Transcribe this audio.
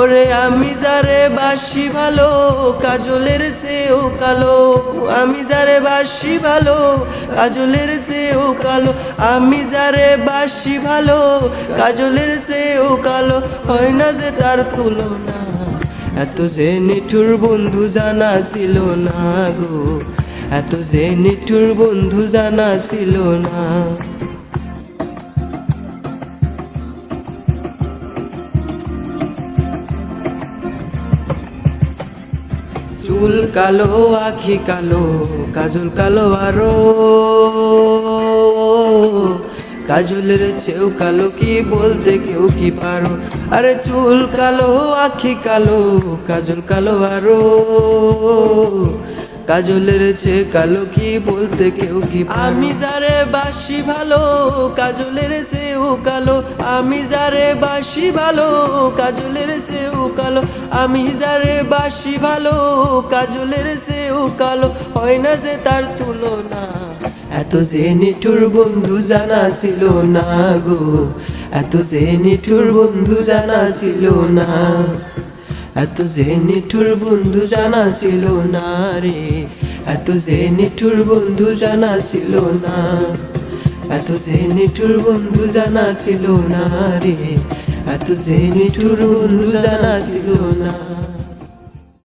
ওরে আমি যারে বাসি ভালো, কাজলের চেয়েও কালো। আমি যারে বাসি ভালো, কাজলের চেয়েও কালো। আমি যারে বাসি ভালো, কাজলের চেয়েও কালো। হয় না যে তার তুলনা, এত যে নিঠুর বন্ধু জানা ছিল না গো। এত যে নিঠুর বন্ধু জানা ছিল না। চুল কালো, আখি কালো, কাজল কালো আরও। কাজলের চেয়েও কালো কি বলতে কেউ কি পারো? আরে চুল কালো, আখি কালো, কাজল কালো আরও। কাজলের চেয়ে কালো কি বলতে কেউ কি আমি যারে বাসি ভালো, কাজলের চেয়েও কালো। আমি যারে বাসি ভালো, কাজলের চেয়েও কালো। আমি যারে বাসি ভালো, কাজলের চেয়েও কালো। হয় না যে তার তুলনা, এত যে নিঠুর বন্ধু জানা ছিল না গো। এত যে নিঠুর বন্ধু জানা ছিল না। এত যে নিঠুর বন্ধু জানা ছিল না রে। এত যে নিঠুর বন্ধু জানা ছিল না। এত যে নিঠুর বন্ধু জানা ছিল না রে। এত যে নিঠুর বন্ধু জানা ছিল না।